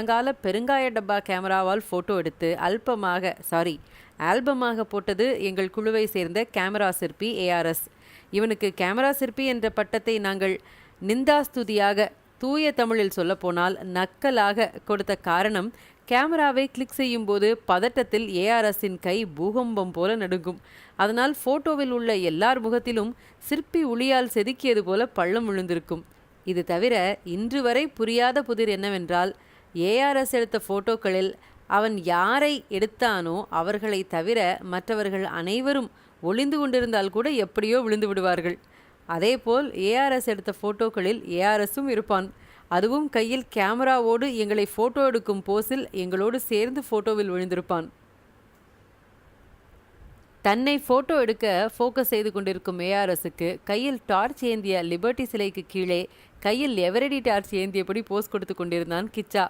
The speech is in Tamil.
பழங்கால பெருங்காய டப்பா கேமராவால் ஃபோட்டோ எடுத்து அல்பமாக சாரி ஆல்பமாக போட்டது எங்கள் குழுவை சேர்ந்த கேமரா சிற்பி ஏஆர்எஸ் இவனுக்கு கேமரா சிற்பி என்ற பட்டத்தை நாங்கள் நிந்தாஸ்துதியாக தூய தமிழில் சொல்லப்போனால் நக்கலாக கொடுத்த காரணம் கேமராவை கிளிக் செய்யும்போது பதட்டத்தில் ஏஆர்எஸின் கை பூகம்பம் போல நடுங்கும். அதனால் ஃபோட்டோவில் உள்ள எல்லார் முகத்திலும் சிற்பி உளியால் செதுக்கியது போல பள்ளம் விழுந்திருக்கும். இது தவிர இன்று வரை புரியாத புதிர் என்னவென்றால் ஏஆர்எஸ் எடுத்த ஃபோட்டோக்களில் அவன் யாரை எடுத்தானோ அவர்களை தவிர மற்றவர்கள் அனைவரும் ஒளிந்து கொண்டிருந்தால் கூட எப்படியோ விழுந்து விடுவார்கள். அதேபோல் ஏஆர்எஸ் எடுத்த ஃபோட்டோக்களில் ஏஆர்எஸும் இருப்பான். அதுவும் கையில் கேமராவோடு எங்களை ஃபோட்டோ எடுக்கும் போஸில் எங்களோடு சேர்ந்து ஃபோட்டோவில் விழுந்திருப்பான் தன்னை ஃபோட்டோ எடுக்க ஃபோக்கஸ் செய்து கொண்டிருக்கும் ஏஆர்எஸுக்கு கையில் டார்ச் ஏந்திய லிபர்ட்டி சிலைக்கு கீழே கையில் எவரடி டார்ச் ஏந்தியபடி போஸ் கொடுத்து கொண்டிருந்தான் கிச்சா.